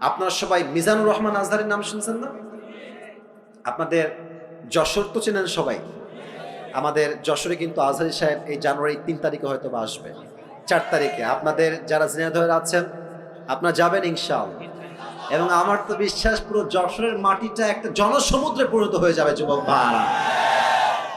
আপনারা সবাই মিজানুর রহমান আজহারের নাম শুনছেন না? আপনাদের যশোর তো চেনেন সবাই। আমাদের যশোরে কিন্তু আজহারি সাহেব এই জানুয়ারি তিন তারিখে হয়তো বা আসবে। চার তারিখে। আপনাদের যারা ঝিনাইদহের আছেন, আপনারা যাবেন ইনশাল এবং আমার তো বিশ্বাস পুরো যশোরের মাটিটা একটা জনসমুদ্রে পরিণত হয়ে যাবে, যুবক ভাড়া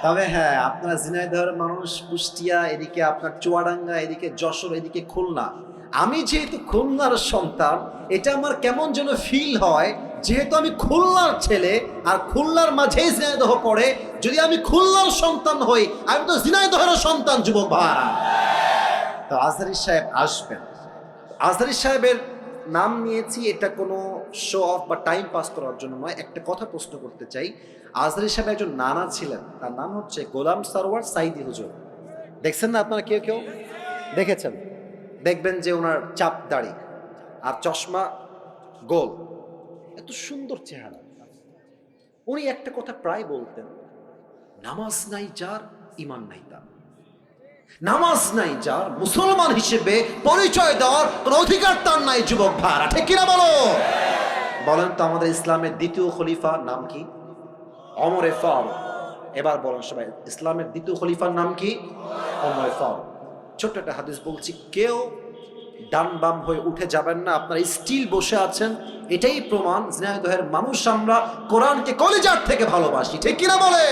তবে হ্যাঁ আপনারা ঝিনাইদহের মানুষ কুষ্টিয়া, এদিকে আপনার চুয়াডাঙ্গা, এদিকে যশোর, এদিকে খুলনা আমি যেহেতু খুলনার সন্তান, এটা আমার কেমন যেন ফিল হয়, যেহেতু আমি খুলনার ছেলে, আর খুলনার মাঝেই ঝিনাইদহ পড়ে, যদি আমি খুলনার সন্তান হই, আমি তো ঝিনাইদহের সন্তান, যুবক ভাড়া তো আজহারি সাহেব আসবেন। আজহারি সাহেবের নাম নিয়েছি, এটা কোনো শো অফ বা টাইম পাস করার জন্য নয়, একটা কথা প্রশ্ন করতে চাই। আজহারি সাহেব একজন নানা ছিলেন, তার নাম হচ্ছে গোলাম সারোয়ার সাইদি হুজুর। দেখছেন না আপনারা কেউ কেউ? দেখেছেন? দেখবেন যে ওনার চাপ দাড়ি আর চশমা গোল। এত সুন্দর চেহারা। উনি একটা কথা প্রায় বলতেন, নামাজ নাই যার ইমান নাই তার। নামাজ নাই যার, মুসলমান হিসেবে পরিচয় দেওয়ার কোন অধিকার তার নাই, যুবক ভাড়া ঠিক কিনা বলো? বলেন তো আমাদের ইসলামের দ্বিতীয় খলিফা নাম কি? অমরে ফারুক। এবার বলেন সবাই, ইসলামের দ্বিতীয় খলিফার নাম কি? অমরে ফারুক। ছোট্ট একটা হাদিস বলছি, কেউ ডান বাম হয়ে উঠে যাবেন না। আপনারা স্টিল বসে আছেন। এটাই প্রমাণ, স্নেহদহের মানুষ আমরা কোরআনকে কলেজার থেকে ভালোবাসি। ঠিক কিনা বলে?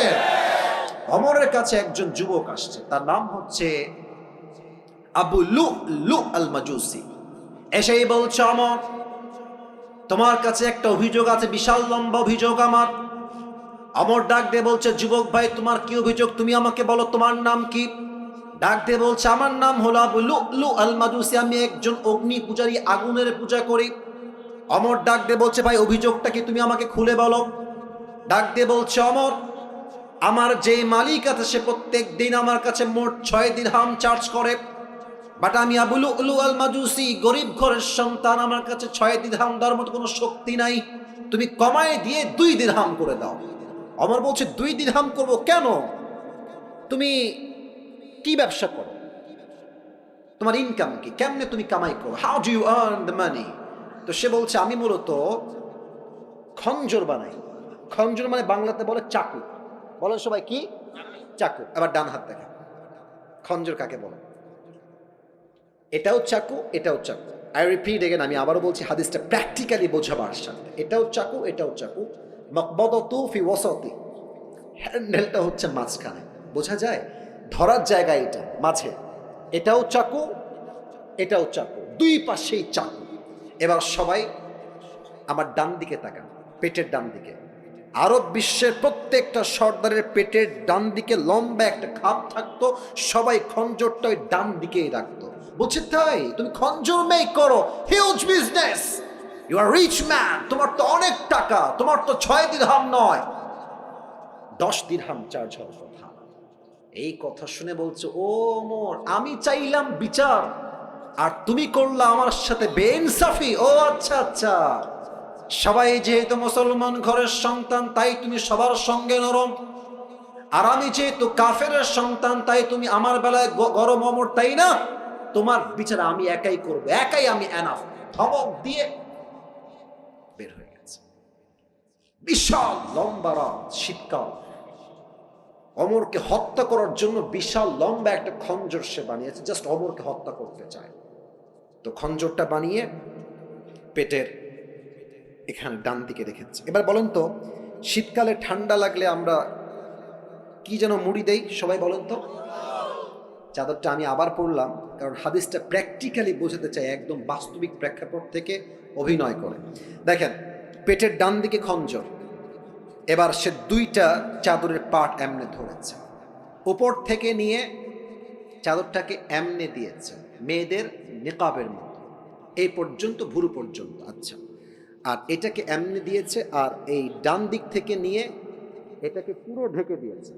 অমরের কাছে একজন যুবক আসছে। তার নাম হচ্ছে আবু লু লু আল মাজুসি এসেই বলছে, অমর, তোমার কাছে একটা অভিযোগ আছে, বিশাল লম্বা অভিযোগ আমার। অমর ডাক দিয়ে বলছে, যুবক ভাই, তোমার কি অভিযোগ? তুমি আমাকে বলো, তোমার নাম কি? ডাক বলছে, আমার নাম হলো আবু লু আল মাদুসি আমি একজন অগ্নি পূজারী, আগুনের পূজা করি। অমর ডাক বলছে, ভাই, অভিযোগটা কি তুমি আমাকে খুলে বলো? ডাক বলছে, অমর, আমার যে মালিক আছে, সে প্রত্যেক দিন আমার কাছে মোট ছয় দিন হাম চার্জ করে। বাট আমি আবুলু উলু আল মাজুসি গরিব ঘরের সন্তান, আমার কাছে ছয় দিন হাম দেওয়ার মতো কোনো শক্তি নাই। তুমি কমায় দিয়ে দুই দিন হাম করে দাও। অমর বলছে, দুই দিন হাম করব কেন? তুমি কি ব্যবসা করো? তোমার ইনকাম কি? কেমনে তুমি কামাই করো? How do you earn the money তো সে বলছে, আমি মূলত খঞ্জর বানাই। খঞ্জর মানে বাংলাতে বলে চাকু। বলেন সবাই কি? চাকু। আবার ডান হাত দেখা খঞ্জর কাকে বলে? এটাও চাকু এটাও চাকু। আই রিপিট এগেন আমি আবারও বলছি, হাদিসটা প্র্যাকটিক্যালি বোঝাবার সাথে। এটাও চাকু এটাও চাকু। মকবদতু ফি ওয়াসাতি। হ্যান্ডেলটা হচ্ছে মাঝখানে। বোঝা যায়? ধরার জায়গা এটা, মাঝে। এটাও চাকু এটাও চাকু। দুই পাশেই চাকু। এবার সবাই আমার ডান দিকে তাকান, পেটের ডান দিকে। আরব বিশ্বের প্রত্যেকটা সর্দারের পেটের ডান দিকে লম্বা একটা খাপ থাকতো, সবাই খঞ্জরটা ওই ডান দিকেই রাখতো। বুঝছে তাই, তুমি খঞ্জর মেক করো huge business you are rich man তোমার তো অনেক টাকা, তোমার তো ছয় দিন হাম নয়। দশ দিন হাম চার্জ হওয়ার কথা। এই কথা শুনে বলছে, ও মোর আমি চাইলাম বিচার। আর তুমি করলা আমার সাথে বেইনসাফি। ও আচ্ছা আচ্ছা। সবাই যেহেতু মুসলমান ঘরের সন্তান, তাই তুমি সবার সঙ্গে নরম। আর আমি যেহেতু কাফের সন্তান, তাই তুমি আমার বেলায় গরম অমর, তাই না? তোমার বিচার আমি একাই করব। একাই আমি এনাফ ধমক দিয়ে বের হয়ে গেছে। বিশাল লম্বা রাত, শীতকাল। অমরকে হত্যা করার জন্য বিশাল, লম্বা একটা খঞ্জর সে বানিয়েছে। জাস্ট অমরকে হত্যা করতে চায়। তো খঞ্জরটা বানিয়ে পেটের এখানে ডান দিকে রেখেছে। এবার বলেন তো, শীতকালে ঠান্ডা লাগলে আমরা কি যেন মুড়ি দেই? সবাই বলেন তো। চাদরটা আমি আবার পড়লাম, কারণ হাদিসটা প্র্যাকটিক্যালি বোঝাতে চাই, একদম বাস্তবিক প্রেক্ষাপট থেকে অভিনয় করে। দেখেন, পেটের ডান দিকে খঞ্জর। এবার সে দুইটা চাদরের পাট এমনে ধরেছে। উপর থেকে নিয়ে চাদরটাকে এমনে দিয়েছে। মেয়েদের নিকাবের মতো। এই পর্যন্ত, ভুরু পর্যন্ত আচ্ছা। আর এটাকে এমনি দিয়েছে আর এই ডান দিক থেকে নিয়ে এটাকে পুরো ঢেকে দিয়েছে।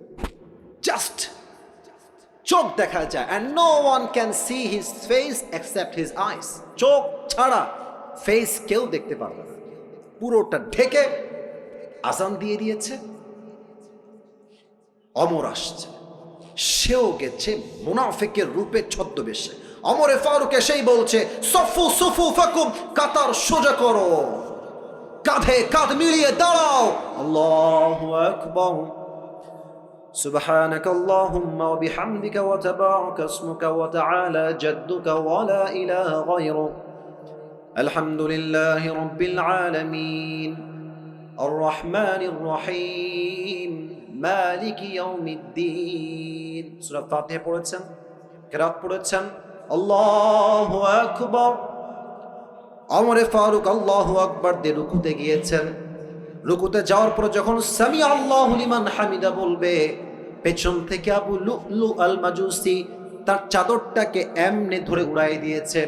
জাস্ট চোখ দেখা যায় and no one can see his face except his eyes চোখ ছাড়া ফেস কেউ দেখতে পারবে না। পুরোটা ঢেকে আজান দিয়ে দিয়েছে অমর আসছে সেও গেছে মুনাফেকের রূপে ছদ্মবেশে অমরে ফারুক এসেই বলছে সফু সুফু ফাকুম কাতার সোজা করো কাঁধে কাঁধ মিলিয়ে দাঁড়াও আল্লাহু আকবার سبحانك اللهم وبحمدك وتبارك اسمك وتعالى جدك ولا إله غيرك الحمد لله رب العالمين الرحمن الرحيم مالك يوم الدين سورة فاتحة পড়েছেন কেরাত পড়েছেন আল্লাহু আকবার অমরে ফারুক আল্লাহু আকবার দিয়ে রুকুতে গিয়েছেন রুকুতে যাওয়ার পর যখন সামি আল্লাহ লিমান হামিদা বলবে পেছন থেকে আবু লুলু আল মাজুসি তার চাদরটাকে এমনে ধরে উড়াই দিয়েছে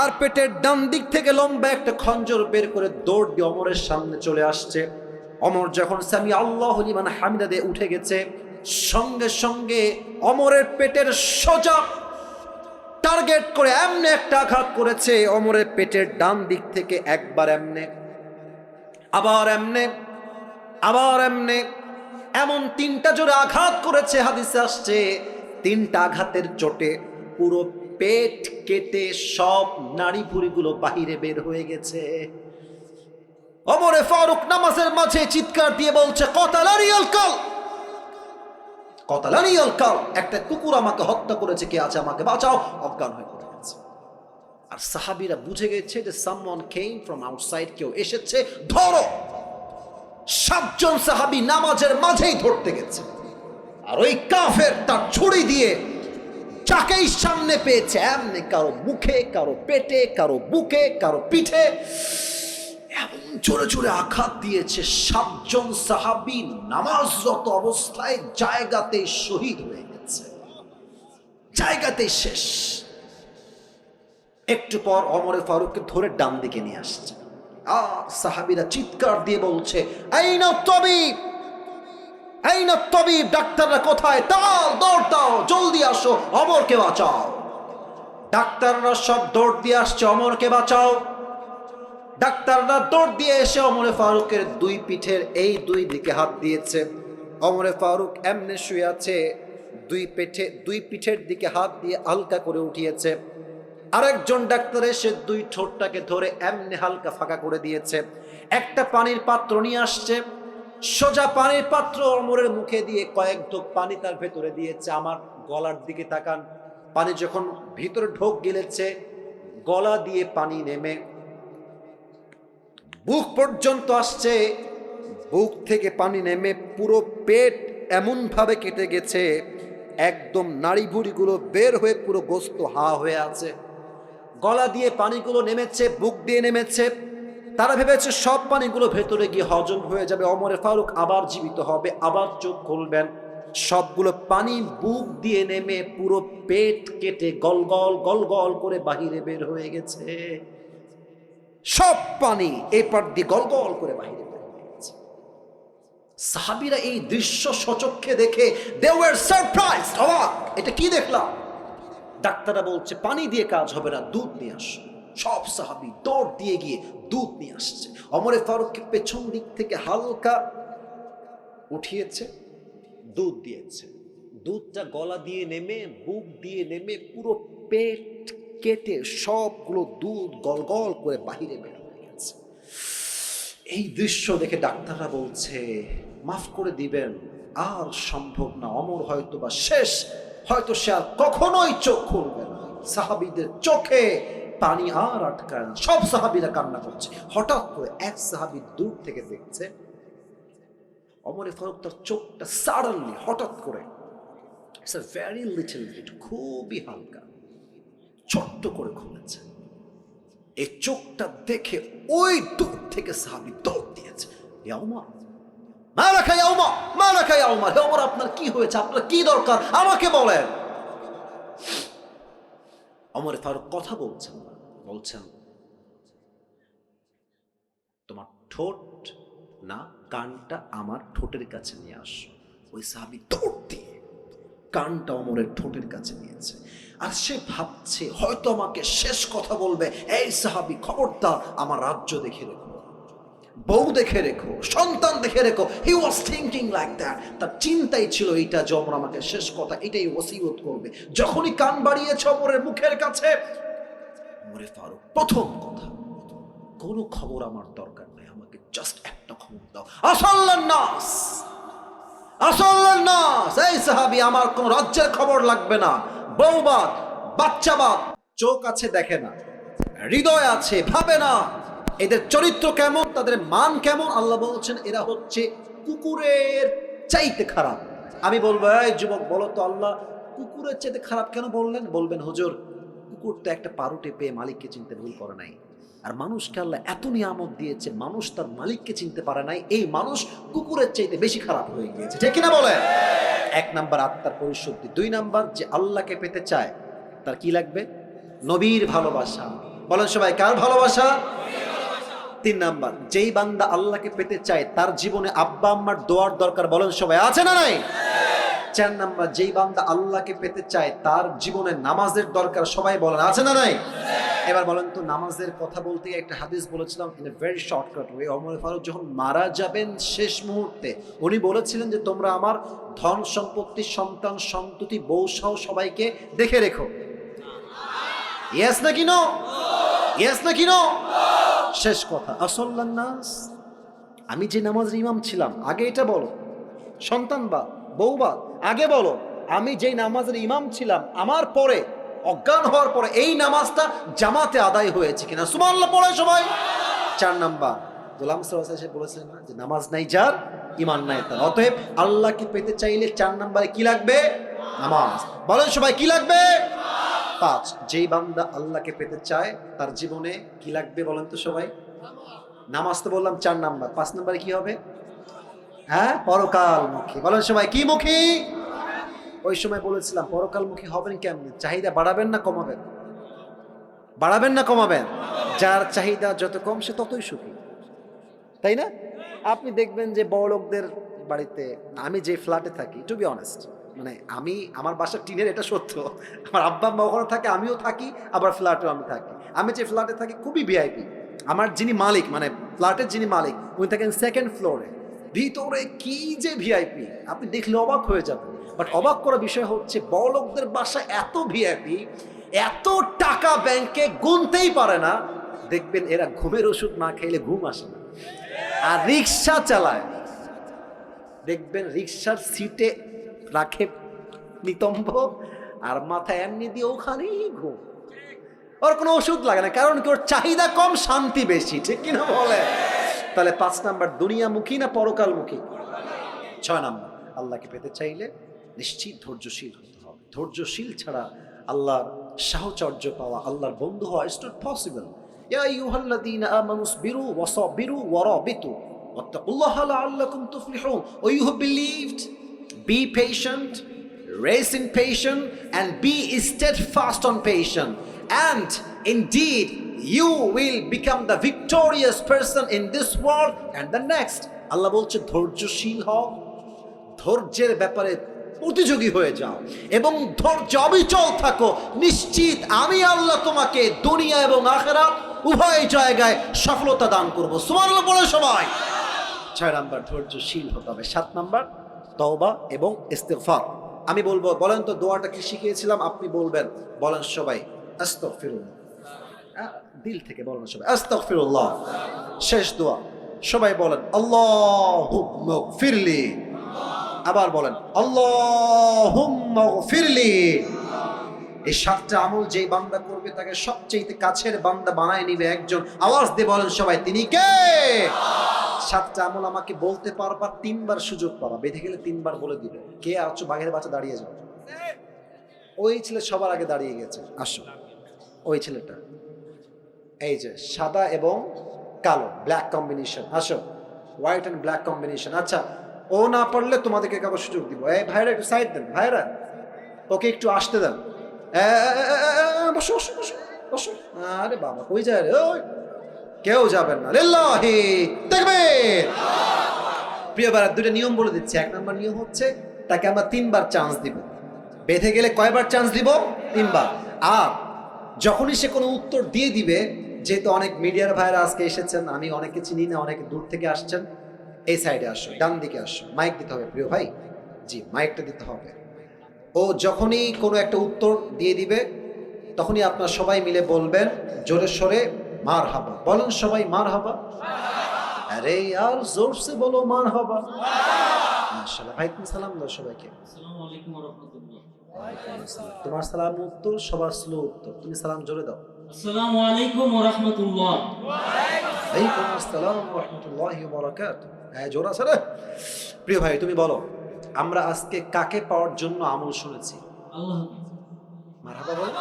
আর পেটের ডান দিক থেকে লম্বা একটা খঞ্জর বের করে দৌড় দিয়ে অমরের সামনে চলে আসছে। অমর যখন স্বামী আল্লাহ লিমান হামিদা দিয়ে উঠে গেছে, সঙ্গে সঙ্গে অমরের পেটের সোজা টার্গেট করে এমনে একটা আঘাত করেছে। অমরের পেটের ডান দিক থেকে একবার এমনে, আবার এমনে আবার এমনে, এমন তিনটা জোরে আঘাত করেছে, হাদিসে আসছে, তিনটা আঘাতের চোটে পুরো পেট কেটে সব নাড়ি ভুড়িগুলো বাহিরে বের হয়ে গেছে। অমরে ফারুক নামাজের মাঝে চিৎকার দিয়ে বলছে কতালারি কাল কতালারি কাল একটা কুকুর আমাকে হত্যা করেছে, কে আছে আমাকে বাঁচাও, অজ্ঞান হয়ে পড়ে গেছে। আর সাহাবিরা বুঝে গেছে যে সামওয়ান কেম ফ্রম আউটসাইড কেউ এসেছে, ধরো! সাতজন সাহাবি নামাজের মাঝেই ধরতে গেছে। আর ওই কাফের তার ছুরি দিয়ে চাকেই সামনে পেয়েছে, এমনি কারও মুখে, কারও পেটে, কারও বুকে, কারও পিঠে, এমন জোরে জোরে আঘাত দিয়েছে সাতজন সাহাবি নামাজরত অবস্থায় জায়গাতে শহীদ হয়ে গেছে। জায়গাতেই শেষ। একটু পর অমরে ফারুককে ধরে ডান দিকে নিয়ে আসছে। আর সাহাবিরা চিৎকার দিয়ে বলছে এই না তবিব! এই না তবিব, ডাক্তাররা কোথায়? তাও দৌড় দাও, জলদি আসো, অমরকে বাঁচাও। ডাক্তাররা সব দৌড় দিয়ে আসছে, অমরকে বাঁচাও। ডাক্তাররা দৌড় দিয়ে এসে অমরে ফারুকের দুই পিঠের এই দুই দিকে হাত দিয়েছে। অমরে ফারুক এমনে শুয়ে আছে, দুই পেটে দুই পিঠের দিকে হাত দিয়ে হালকা করে উঠিয়েছে। আরেকজন ডাক্তার এসে দুই ঠোঁটটাকে ধরে এমনি হালকা ফাঁকা করে দিয়েছে। একটা পানির পাত্র নিয়ে আসছে সোজা পানির পাত্র অমরের মুখে দিয়ে কয়েক ঢোক পানি তার ভেতরে দিয়েছে। আমার গলার দিকে তাকান। পানি যখন ভিতরে ঢোক গেলেছে, গলা দিয়ে পানি নেমে। বুক পর্যন্ত আসছে। বুক থেকে পানি নেমে পুরো পেট এমনভাবে কেটে গেছে, একদম নাড়ি ভুড়িগুলো বের হয়ে পুরো গোস্ত হা হয়ে আছে। গলা দিয়ে পানিগুলো নেমেছে, বুক দিয়ে নেমেছে। তারা ভেবেছে সব পানিগুলো ভেতরে গিয়ে হজম হয়ে যাবে। অমরে ফারুক আবার জীবিত হবে, আবার চোখ খুলবেন। সবগুলো পানি বুক দিয়ে নেমে পুরো পেট কেটে গল গল গল গল করে বাহিরে বের হয়ে গেছে। সব পানি এই পার দিয়ে গল গল করে বাহিরে বের হয়ে গেছে। সাহাবিরা এই দৃশ্য সচক্ষে দেখে এটা কি দেখলাম? ডাক্তাররা বলছে, পানি দিয়ে কাজ হবে না, দুধ নিয়ে আসো। সব সাহাবি দৌড় দিয়ে গিয়ে দুধ নিয়ে আসছে। অমরে ফারুককে পেছন দিক থেকে হালকা উঠিয়েছে দুধ দিয়েছে। দুধটা গলা দিয়ে নেমে, বুক দিয়ে নেমে পুরো পেট কেটে সবগুলো দুধ গল গল করে বাহিরে বের হয়ে গেছে। এই দৃশ্য দেখে ডাক্তাররা বলছে, মাফ করে দিবেন, আর সম্ভব না। অমর হয়তো বা শেষ, হয়তো সে আর কখনোই চোখ খুলবে না। সাহাবিদের চোখে পানি আর আটকায় না। সব সাহাবিরা কান্না করছে। হঠাৎ করে এক সাহাবি দূর থেকে দেখছে, অমরে ফারুক তার চোখটা সাডেনলি হঠাৎ করে it's a very little bit খুবই হালকা, ছোট্ট করে খুলেছে। এই চোখটা দেখে ওই দূর থেকে সাহাবি দৌড় দিয়েছে। ইয়াউমা মালাকা ইয়াউমা মালাকা ইয়াউমা হে আপনার কি হয়েছে? আপনার কি দরকার? আমাকে বলেন। অমর ফারুক কথা বলছেন না। বলছেন, তোমার ঠোঁট না, কানটা আমার ঠোঁটের কাছে নিয়ে আসো। ওই সাহাবি দৌড় দিয়ে কানটা অমরের ঠোঁটের কাছে নিয়েছে। আর সে ভাবছে, হয়তো আমাকে শেষ কথা বলবে। এই সাহাবি খবরদার, আমার রাজ্য দেখে রেখো, বউ দেখে রেখো, সন্তান দেখে রেখো। He was thinking like that তার চিন্তাই ছিল এইটা যে আমাকে শেষ কথা, এটাই ওসিয়ত করবে। যখনই কান বাড়িয়েছে অমরের মুখের কাছে ওমরে ফারুক, প্রথম কথা, কোনো খবর আমার দরকার নাই, আমাকে জাস্ট একটা খবর দাও। আসল্লান নাস! আসল্লান নাস! এই সাহাবি, আমার কোন রাজ্যের খবর লাগবে না। বউবাদ, বাচ্চাবাদ, চোখ আছে দেখে না, হৃদয় আছে, ভাবে না। এদের চরিত্র কেমন, তাদের মান কেমন, আল্লাহ বলছেন, এরা হচ্ছে কুকুরের চাইতে খারাপ। আমি বলব, এই যুবক, বলো তো আল্লাহ, কুকুরের চাইতে খারাপ কেন বললেন? বলবেন, হুজুর কুকুর তো একটা পারুটে পেয়ে মালিককে চিনতে ভুল করে নাই। আর মানুষকে আল্লাহ এত নিয়ামত দিয়েছে, মানুষ তার মালিককে চিনতে পারে নাই, এই মানুষ কুকুরের চাইতে বেশি খারাপ হয়ে গিয়েছে। ঠিক কিনা বলে এক নাম্বার আত্মার পরিশুদ্ধি, দুই নাম্বার যে আল্লাহকে পেতে চায়, তার কি লাগবে? নবীর ভালোবাসা। বলেন সবাই, কার ভালোবাসা? তিন নাম্বার, যেই বান্দা আল্লাহকে পেতে চায়, তার জীবনে আব্বা আম্মার দোয়ার দরকার, বলেন সবাই, আছে না নাই? চার নাম্বার, যেই বান্দা আল্লাহকে পেতে চায়, তার জীবনে নামাজের দরকার, সবাই বলেন, আছে না নাই? এবার বলেন তো, নামাজের কথা বলতে একটা হাদিস বলেছিলাম in a very shortcut way Omar Farooq যখন মারা যাবেন শেষ মুহূর্তে, উনি বলেছিলেন যে, তোমরা আমার ধন সম্পত্তি, সন্তান সন্ততি, বউ সহ সবাইকে দেখে রেখো। ইয়েস নো ইয়েস নাকি নো শেষ কথা। আসল্লান নাস আমি যে নামাজের ইমাম ছিলাম, আগে এটা বলো, সন্তান বা বউ বা আগে বলো, আমি যেই নামাজের ইমাম ছিলাম, আমার পরে, অজ্ঞান হওয়ার পরে এই নামাজটা জামাতে আদায় হয়েছে কিনা? সুমাল্লা পড়ে সবাই। চার নাম্বার, গোলাম এসে বলেছিলেন যে, নামাজ নাই যার ইমান নাই তার। অতএব আল্লাহকে পেতে চাইলে চার নাম্বারে কি লাগবে? নামাজ। বলেন সবাই, কি লাগবে? পাঁচ, যেই বান্দা আল্লাহকে পেতে চায়, তার জীবনে কি লাগবে বলেন তো সবাই? নামাজ তো বললাম চার নাম্বার। পাঁচ নাম্বারে কি হবে? হ্যাঁ? পরকালমুখী। বলেন সবাই, কি মুখী? ওই সময় বলেছিলাম, পরকালমুখী হবেন কেমনি? চাহিদা বাড়াবেন না কমাবেন? বাড়াবেন না কমাবেন? যার চাহিদা যত কম, সে ততই সুখী। তাই না? আপনি দেখবেন যে বড় লোকদের বাড়িতে, আমি যে ফ্ল্যাটে থাকি টু বি অনেস্ট মানে আমি, আমার বাসার টিনের, এটা সত্য। আমার আব্বা আম্মা ওখানে থাকে, আমিও থাকি, আবার ফ্ল্যাটেও আমি থাকি। আমি যে ফ্ল্যাটে থাকি, খুবই ভিআইপি আমার যিনি মালিক মানে ফ্ল্যাটের যিনি মালিক, উনি থাকেন সেকেন্ড ফ্লোরে ভিতরে কি যে ভিআইপি আপনি দেখলে অবাক হয়ে যাবেন। বাট অবাক করা বিষয় হচ্ছে, বড়লোকদের বাসা এত ভিআইপি এত টাকা ব্যাংকে গুনতেই পারে না। দেখবেন এরা ঘুমের ওষুধ না খাইলে ঘুম আসে না। আর রিক্সা চালায়। দেখবেন রিক্সার সিটে রাখে নিতম্ব, আর মাথায় এমনি দিয়ে ওখানেই ঘুম। ওর কোনো ওষুধ লাগে না, কারণ কি? ওর চাহিদা কম, শান্তি বেশি, ঠিক কিনা বলে তাহলে পাঁচ নাম্বার, দুনিয়ামুখী না পরকালমুখী? ছয় নাম্বার, আল্লাহকে পেতে চাইলে নিশ্চিত ধৈর্যশীল হতে হবে। ধৈর্যশীল ছাড়া আল্লাহর সাহচর্য পাওয়া, আল্লাহর বন্ধু হওয়া it's not possible be you will become the victorious person in this world. And the next আল্লাহ বলছে ধৈর্যশীল হও। ধৈর্যের ব্যাপারে প্রতিযোগী হয়ে যাও এবং ধৈর্য অবিচল থাকো। নিশ্চিত আমি আল্লাহ তোমাকে দুনিয়া এবং আখেরাত উভয় জায়গায় সফলতা দান করব। সুমানুল্লাহ বলে সবাই। ছয় নাম্বার ধৈর্যশীল হতে হবে। সাত নাম্বার তওবা এবং ইস্তেগফার। আমি বলব বলেন তো দোয়াটা কি শিখিয়েছিলাম? আপনি বলবেন বলেন সবাই আস্তাগফিরুল্লাহ। আহ, দিল থেকে বলেন সবাই। আস্তাগফিরুল্লাহ। শেষ দোয়া। সবাই বলেন, আল্লাহুম্মা ফিরলি আবার বলেন, আল্লাহুম্মা ফিরলি এই সাতটা আমল যেই বান্দা করবে, তাকে সবচেয়ে কাছের বান্দা বানায় নিবে একজন। আওয়াজ দিয়ে বলেন সবাই, তিনি কে? সাতটা আমল আমাকে বলতে পারবা, তিনবার সুযোগ পাবা। বেঁধে গেলে তিনবার বলে দিবে। কে আছো বাঘের বাচ্চা দাঁড়িয়ে যাও ওই ছেলে সবার আগে দাঁড়িয়ে গেছে। আসো। ওই ছেলেটা। এই যে সাদা এবং কালো ব্ল্যাক কম্বিনেশন আসো। হোয়াইট অ্যান্ড ব্ল্যাক কম্বিনেশন আচ্ছা ও না পারলে তোমাদেরকে কাগজ সুযোগ দিব। এই ভাইরা একটু সাইড দেন, ভাইরা। ওকে একটু আসতে দেন। বসো বসো বসো বসো। আরে বাবা, কই যায় রে? ওই। কেউ যাবেন না। লিল্লাহি। তাকবীর প্রিয় ভাইরা দুটো নিয়ম বলে দিচ্ছি। এক নম্বর নিয়ম হচ্ছে তাকে আমরা তিনবার চান্স দিব। বেঁধে গেলে কয়বার চান্স দিব? তিনবার। আর যখনই সে কোনো উত্তর দিয়ে দিবে, যেহেতু অনেক মিডিয়ার ভাইরা আজকে এসেছেন, আমি অনেকে চিনি না, অনেকে দূর থেকে আসছেন, এই সাইডে আসো ডান দিকে আসো মাইক দিতে হবে প্রিয় ভাই। জি মাইকটা দিতে হবে। ও যখনই কোনো একটা উত্তর দিয়ে দিবে, তখনই আপনার সবাই মিলে বলবেন, জোরে সোরে মার হাবা বলেন সবাই মার হাবা আরে আর জোর সে বলো মার হাবা মাশাআল্লাহ ভাই সালাম দাও সবাইকে। আসসালামু আলাইকুম ওয়া রাহমাতুল্লাহ। তোমার সালাম উত্তর সবার স্লো উত্তর। তুমি সালাম জোরে দাও। আসসালামু আলাইকুম ওয়া রাহমাতুল্লাহ। আলাইকুম আসসালাম ওয়া রাহমাতুল্লাহি ওয়া বারাকাতুহু। হ্যাঁ জোর আছে রে প্রিয় ভাই তুমি বলো আমরা আজকে কাকে পাওয়ার জন্য আমল শুনেছি? আল্লাহ। মারহাবা বলো।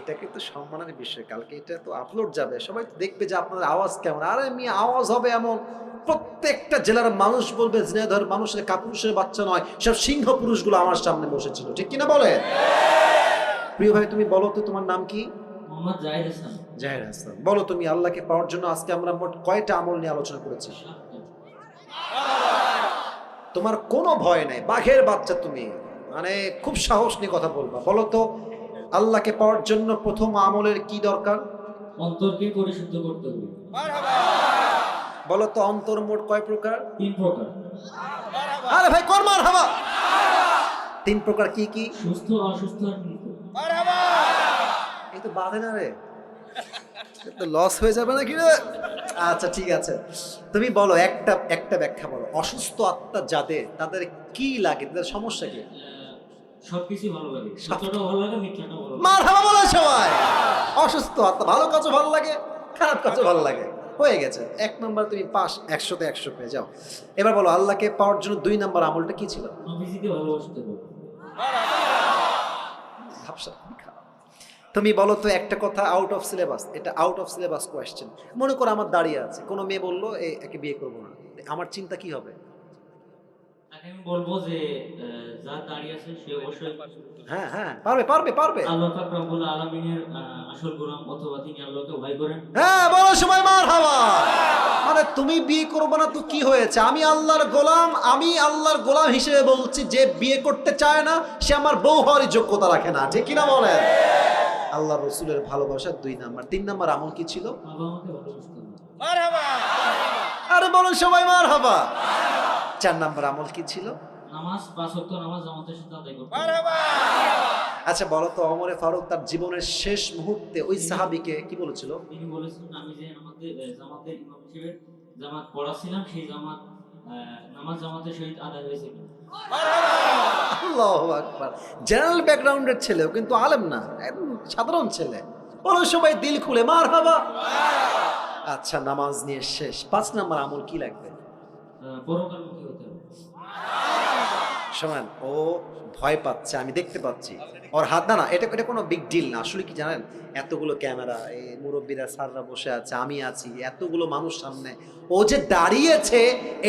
এটা কিন্তু সম্মানের বিষয়। কালকে এটা তো আপলোড যাবে। সবাই তো দেখবে যে আপনার আওয়াজ কেমন। আরে আমি আওয়াজ হবে এমন। প্রত্যেকটা জেলার মানুষ বলবে ঝিনাইদহের মানুষের কাপুরুষের বাচ্চা নয়। সব সিংহ পুরুষগুলো আমার সামনে বসেছিল। ঠিক কিনা বলে প্রিয় ভাই তুমি বলো তো তোমার নাম কি? জাহের হাসান। বলো তুমি আল্লাহকে পাওয়ার জন্য আজকে আমরা মোট কয়টা আমল নিয়ে আলোচনা করেছি? তোমার কোনো ভয় নাই। বাঘের বাচ্চা তুমি। মানে খুব সাহস নিয়ে কথা বলবা। বলো তো আল্লাহকে পাওয়ার জন্য প্রথম আমলের কি দরকার? অন্তরকে পরিশুদ্ধ করতে হবে। বলো তো অন্তর মোট কয় প্রকার? তিন প্রকার। আরে ভাই কর্মার হাবা তিন প্রকার কি কি? সুস্থ অসুস্থ এই তো বাধে না রে। তো লস হয়ে যাবে নাকি রে? আচ্ছা ঠিক আছে। তুমি বলো একটা একটা ব্যাখ্যা বলো। অসুস্থ আত্মা যাদের তাদের কি লাগে? তাদের সমস্যা কি? সবকিছু ভালো লাগে। সত্যটাও ভালো লাগে মিথ্যাটাও ভালো লাগে। মার হাবা সবাই। অসুস্থ আত্মা ভালো কাজও ভালো লাগে খারাপ কাজও ভালো লাগে। হয়ে গেছে। এক নম্বর তুমি পাস একশোতে একশো পেয়ে যাও। এবার বলো আল্লাহকে পাওয়ার জন্য দুই নম্বর আমলটা কি ছিল? নবীজিকে ভালোবাসতে হবে। ভাবসা খুবই খারাপ। তুমি বলো তো একটা কথা আউট অফ সিলেবাস এটা আউট অফ সিলেবাস কোয়েশ্চেন মনে করো আমার দাঁড়িয়ে আছে। কোনো মেয়ে বলল একে বিয়ে করব না। আমার চিন্তা কি হবে? আমি বলব যে আহ, দাঁড়িয়ে আছে সে অবশ্যই হ্যাঁ হ্যাঁ পারবে পারবে পারবে। আল্লাহ পাক রব্বুল আলামিনের আসল গোলাম অথবা তিনি আল্লাহকে ভয় করেন। হ্যাঁ বলো সময় মানে তুমি বিয়ে করব না তো কি হয়েছে? আমি আল্লাহর গোলাম আমি আল্লাহর গোলাম হিসেবে বলছি যে বিয়ে করতে চায় না সে আমার বউ হওয়ার যোগ্যতা রাখে না। ঠিক কিনা বলেন? আল্লাহ রসুলের ভালোবাসা দুই নাম্বার। তিন নাম্বার আমল কি ছিল? আরে বলুন সবাই মার হাবা চার নাম্বার আমল কি ছিল? আচ্ছা বলো তো অমরে ফারুক তার জীবনের শেষ মুহূর্তে ওই সাহাবিকে কি বলেছিল? তিনি আমি যে আমাদের জামাতের ইমাম হিসেবে জামাত পড়াছিলাম সেই জামাত নামাজ জামাতের সহিত আদায় হয়েছে কিনা আল্লাহ আকবার! জেনারেল ব্যাকগ্রাউন্ডের ছেলেও কিন্তু আলেম না সাধারণ ছেলে। বলো সবাই দিল খুলে মার হাবা আচ্ছা নামাজ নিয়ে শেষ। পাঁচ নাম্বার আমল কি লাগবে? সমান। ও ভয় পাচ্ছে আমি দেখতে পাচ্ছি। ওর হাত না না এটা এটা কোনো বিগ ডিল না। আসলে কি জানেন? এতগুলো ক্যামেরা এই মুরব্বীরা স্যাররা বসে আছে আমি আছি এতগুলো মানুষ সামনে। ও যে দাঁড়িয়েছে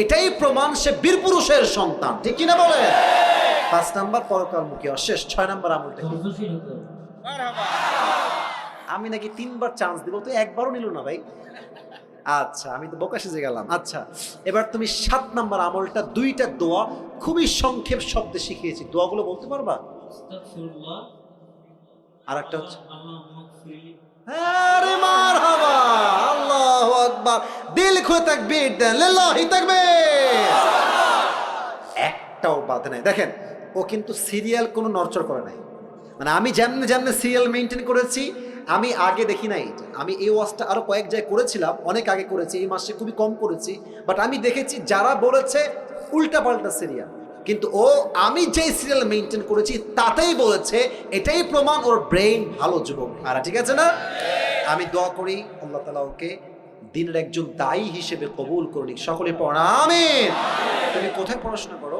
এটাই প্রমাণ সে বীর পুরুষের সন্তান। ঠিক কিনা বলে পাঁচ নাম্বার পরকালমুখী অশেষ। ছয় নাম্বার আমলটা আমি নাকি তিনবার চান্স দিব তো একবারও নিল না ভাই। আচ্ছা আমি তো বোকা সেজে গেলাম। আচ্ছা এবার তুমি সাত নাম্বার আমলটা দুইটা দোয়া খুবই সংক্ষেপ শব্দে শিখিয়েছি। দোয়াগুলো বলতে পারবা? আর একটা হচ্ছে আল্লাহুম্মা গফিরলি আরে মারহাবা আল্লাহু আকবার। দিল খুলে তাকবীর দেন লিল্লাহি তাকবীর। একটাও বাধা নাই। দেখেন ও কিন্তু সিরিয়াল কোনো নরচর করে নাই। মানে আমি যেমনি যেমনি সিরিয়াল মেনটেন করেছি আমি আগে দেখি নাই। এটা। আমি এই ওয়াজটা আরও কয়েক জায়গায় করেছিলাম অনেক আগে করেছি এই মাসে খুবই কম করেছি বাট আমি দেখেছি যারা বলেছে উল্টা পাল্টা সিরিয়াল কিন্তু ও আমি যেই সিরিয়াল মেনটেন করেছি তাতেই বলেছে এটাই প্রমাণ ওর ব্রেইন ভালো যুবক। আর ঠিক আছে না? আমি দোয়া করি আল্লাহ তালা ওকে দিনের একজন দায়ী হিসেবে কবুল করুন সকলে পড়া আমিন। তুমি কোথায় পড়াশোনা করো?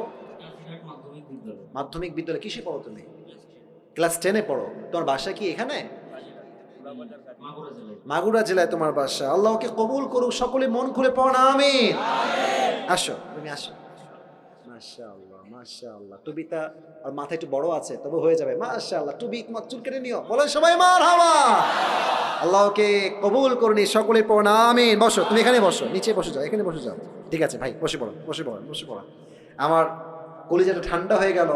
মাধ্যমিক বিদ্যালয়ে। কিসে পড়ো তুমি? ক্লাস টেনে পড়ো। তোমার বাসা কি এখানে? মাগুরা জেলায় তোমার বাসা। আল্লাহকে কবুল করুক, সকলে মন খুলে পড়া আমিন। আসো, তুমি আসো। মাশাআল্লাহ মাশাআল্লাহ। আর একটু আছে, তবে হয়ে যাবে। মাশাআল্লাহ চুল কেটে নিও। বলো সবাই মার আল্লাহকে কবুল সকলে আমিন। বসো, তুমি এখানে বসো, নিচে বসে যাও, এখানে বসে যাও। ঠিক আছে, ভাই, বসে পড়ো বসে পড়ো বসে পড়ো। আমার কলিজাটা ঠান্ডা হয়ে গেল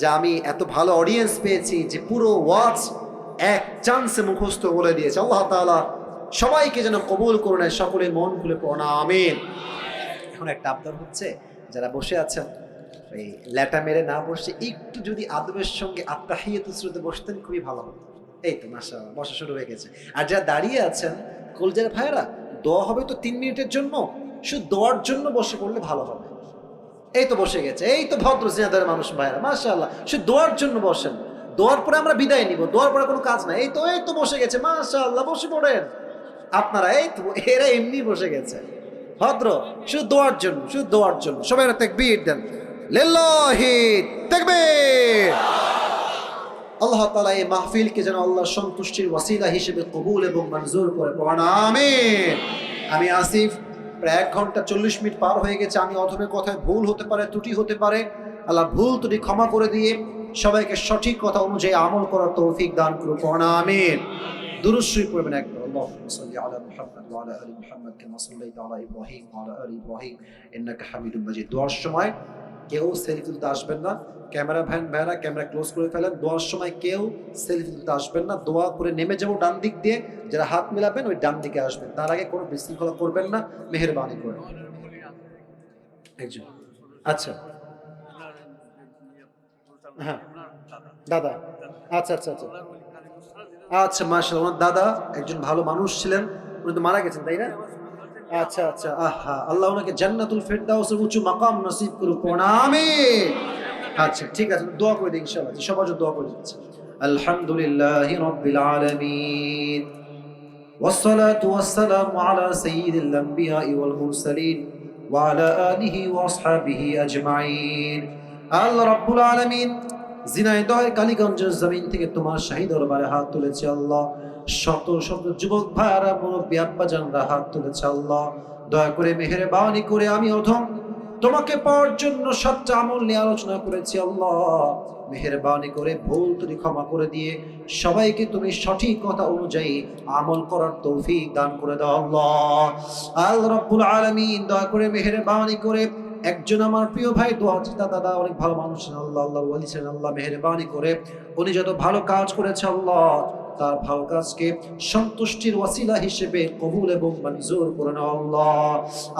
যে আমি এত ভালো অডিয়েন্স পেয়েছি যে পুরো ওয়াচ এক চান্সে মুখস্থ বলে দিয়েছে। আল্লাহ তাআলা সবাইকে যেন কবুল করে নেয় সকলে মন খুলে পড়া আমিন। এখন একটা আবদার হচ্ছে, যারা বসে আছেন, এই ল্যাটা মেরে না বসে একটু যদি আদবের সঙ্গে আত্মাহিয়ত স্রোতে বসতেন, খুবই ভালো হতো। এই তো মাসা বসা শুরু হয়ে গেছে। আর যারা দাঁড়িয়ে আছেন কলজার ভাইরা দোয়া হবে তো তিন মিনিটের জন্য, শুধু দোয়ার জন্য বসে পড়লে ভালো হবে। এই তো বসে গেছে, এই তো ভদ্র জিনাদার মানুষ ভাইরা মাসা আল্লাহ শুধু দোয়ার জন্য বসেন। দোয়ার পরে আমরা বিদায় নিব, দোয়ার পরে কোনো কাজ নাই। এই তো এই তো বসে গেছে মাসা আল্লাহ বসে পড়েন। আপনারা, এই তো, এরা এমনি বসে গেছে। ভদ্র, শুধু দোয়ার জন্য, শুধু দোয়ার জন্য। সবাই তেকবীর দেন। লিল্লাহি তাকবীর। আল্লাহ তাআলা এই মাহফিলকে যেন আল্লাহ সন্তুষ্টির ওয়াসিলা হিসেবে কবুল এবং মঞ্জুর করে পড়ান। আমিন। আমি আসিফ, প্রায় এক ঘণ্টা চল্লিশ মিনিট পার হয়ে গেছে। আমি অধমের কথায় ভুল হতে পারে, ত্রুটি হতে পারে। আল্লাহ ভুল ত্রুটি ক্ষমা করে দিয়ে সবাইকে সঠিক কথা অনুযায়ী আমল করার তৌফিক দান করুন পড়ান আমিন দুরুশ্রী পড়বেন একবার اللهم صل على محمد وعلى ال محمد كما صليت على ابراهيم وعلى ال ابراهيم انك حميد مجيد দোয়ার সময় কেউ সেলফি তুলতে আসবেন না camera van vena camera close করে ফেলেন দোয়ার সময় কেউ সেলফি তুলতে আসবেন না দোয়া করে নেমে যাবো ডান দিক দিয়ে যারা হাত মেলাবেন ওই ডান দিকে আসবেন তার আগে কোনো বিশৃঙ্খলা করবেন না মেহেরবানি করে একজন আচ্ছা হ্যাঁ দাদা আচ্ছা আচ্ছা আচ্ছা আচ্ছা মাশাল ওনার দাদা একজন ভালো মানুষ ছিলেন উনি তো মারা গেছেন তাই না আচ্ছা আচ্ছা আহা আল্লাহ ওনাকে জান্নাতুল ফেরদাউসের উঁচু মাকাম নসিব করুক প্রণামে আচ্ছা ঠিক আছে দোয়া করে দিই ইনশাআল্লাহ সবার জন্য দোয়া করে দিচ্ছি আলহামদুলিল্লাহ রাব্বিল আলামিন والصلاة والسلام على سيد الأنبياء والمرسلين وعلى آله وأصحابه أجمعين আল্লাহ রাব্বুল আলামিন জিনাইদহের কালীগঞ্জের জমিন থেকে তোমার শাহী দরবারে হাত তুলেছে আল্লাহ। শত শত যুবক ভাইয়ারা, মুরব্বী, আব্বাজানরা হাত তুলেছে আল্লাহ। দয়া করে মেহেরবানি করে আমি অধম। তোমাকে পাওয়ার জন্য সাতটা আমল নিয়ে আলোচনা করেছি আল্লাহ। মেহের মেহেরবানি করে ভুল তুমি ক্ষমা করে দিয়ে সবাইকে তুমি সঠিক কথা অনুযায়ী আমল করার তৌফিক দান করে দাও আল্লাহ। আল্লাহ রাব্বুল আলামিন, দয়া করে মেহেরবানি করে একজন আমার প্রিয় ভাই, দোয়া চিতা দাদা, অনেক ভালো মানুষ আল্লাহ আল্লাহ, ওয়ালি আল্লাহ মেহেরবানি করে উনি যত ভালো কাজ করেছে, আল্লাহ তার ভালো কাজকে সন্তুষ্টির ওয়াসিলা হিসেবে কবুল এবং মঞ্জুর করে নাও, আল্লাহ।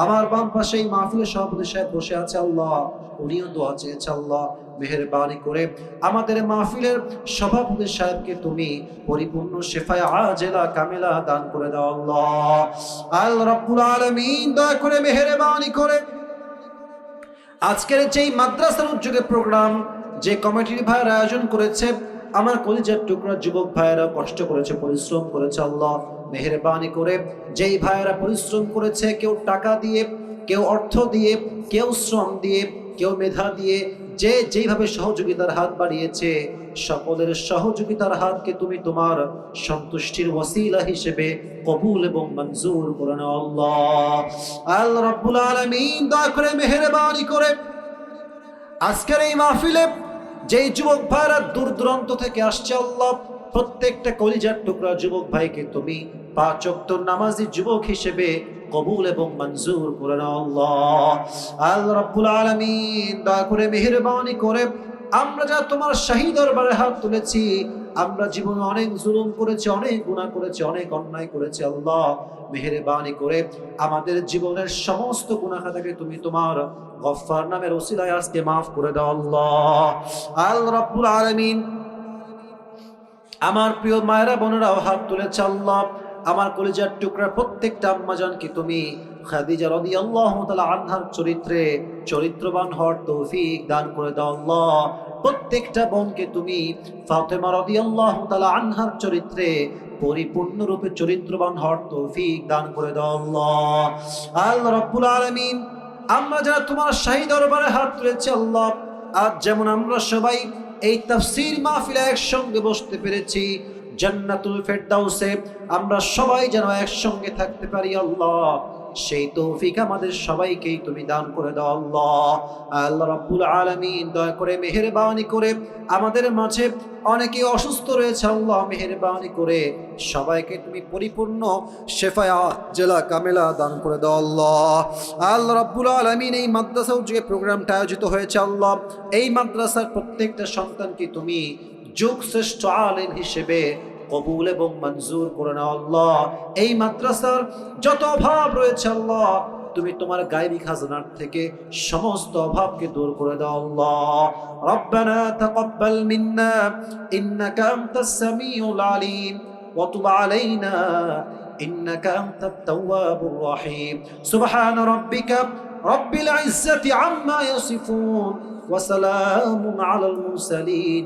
আমার বাম পাশে এই মাহফিলের সভাপতি সাহেব বসে আছে, আল্লাহ, উনিও দোয়া চেয়েছে, আল্লাহ, মেহেরবানি করে। আমাদের মাহফিলের সভাপতি সাহেবকে তুমি পরিপূর্ণ শেফায় আজেলা কামেলা দান করে দাও, আল্লাহ। আল রাব্বুল আলামিন, দয়া করে মেহেরবানি করে আজকের যেই মাদ্রাসার উদ্যোগে প্রোগ্রাম যে কমিটির ভাইয়ের আয়োজন করেছে, আমার কলিজার টুকরা যুবক ভাইয়েরা কষ্ট করেছে, পরিশ্রম করেছে, আল্লাহ মেহরবানি করে। যেই ভাইয়েরা পরিশ্রম করেছে, কেউ টাকা দিয়ে, কেউ অর্থ দিয়ে, কেউ শ্রম দিয়ে কেউ মেধা দিয়ে যে যেইভাবে সহযোগিতার হাত বাড়িয়েছে, সকলের সহযোগিতার হাতকে তুমি তোমার সন্তুষ্টির ওসিলা হিসেবে কবুল এবং মঞ্জুর করে নাও আল্লাহ। আল্লাহ রাব্বুল আলামিন দয়া করে মেহেরবানি করে। আজকের এই মাহফিলে যেই যুবক ভাইরা দূর দূরান্ত থেকে আসছে আল্লাহ, প্রত্যেকটা কলিজার টুকরা যুবক ভাইকে তুমি নামাজি যুবক হিসেবে কবুল এবং মঞ্জুর করে করে মেহেরবানি করে, আমরা যা তোমার শাহী দরবারে হাত তুলেছি, আমরা জীবনে অনেক জুলুম করেছি, অনেক গুনাহ করেছি, অনেক অন্যায় করেছি আল্লাহ। মেহেরবানি করে আমাদের জীবনের সমস্ত গুনাহ খাতাকে তুমি তোমার গফফার নামের ওসিলায় আজকে মাফ করে দাও আল্লাহ। আল রাব্বুল আলামিন, আমার প্রিয় মায়েরা বোনেরাও হাত তুলেছে আল্লাহ। আমার কলিজার টুকরা প্রত্যেকটা আম্মাজানকে তুমি খাদিজা রাদিয়াল্লাহু তাআলা আনহার চরিত্রে চরিত্রবান হওয়ার তৌফিক দান করে দাও আল্লাহ। প্রত্যেকটা বোনকে তুমি ফাতেমা রাদিয়াল্লাহু তাআলা আনহার চরিত্রে পরিপূর্ণরূপে চরিত্রবান হওয়ার তৌফিক দান করে দাও আল্লাহ। আল্লাহ রাব্বুল আলামিন আমরা যারা তোমার শাহী দরবারে হাত তুলেছি আল্লাহ, আজ যেমন আমরা সবাই এই তাফসীর মাহফিলে একসঙ্গে বসতে পেরেছি জান্নাতুল ফেরদাউসে আমরা সবাই যেন একসঙ্গে থাকতে পারি, আল্লাহ। সেই তৌফিক আমাদের সবাইকেই তুমি দান করে দাও, আল্লাহ। আল্লাহ রাব্বুল আলামিন, দয়া করে মেহেরবানি করে আমাদের মাঝে অনেকে অসুস্থ রয়েছে, আল্লাহ মেহেরবানি করে সবাইকে তুমি পরিপূর্ণ শেফায়া জেলা কামেলা দান করে দাও, আল্লাহ। আল্লাহ রাব্বুল আলামিন, এই মাদ্রাসা যে প্রোগ্রামটা আয়োজিত হয়েছে, আল্লাহ, এই মাদ্রাসার প্রত্যেকটা সন্তানকে তুমি যুগ শ্রেষ্ঠ আলেম হিসেবে কবুল এবং মঞ্জুর করে নাও আল্লাহ এই মাদ্রাসার যত অভাব রয়েছে আল্লাহ তুমি তোমার গায়েবী খাজনার থেকে সমস্ত অভাবকে দূর করে দাও আল্লাহ ربنا تقبل منا إنك أنت السميع العليم وتب علينا إنك أنت التواب الرحيم سبحان ربك رب العزة عما يصفون وسلام على المرسلين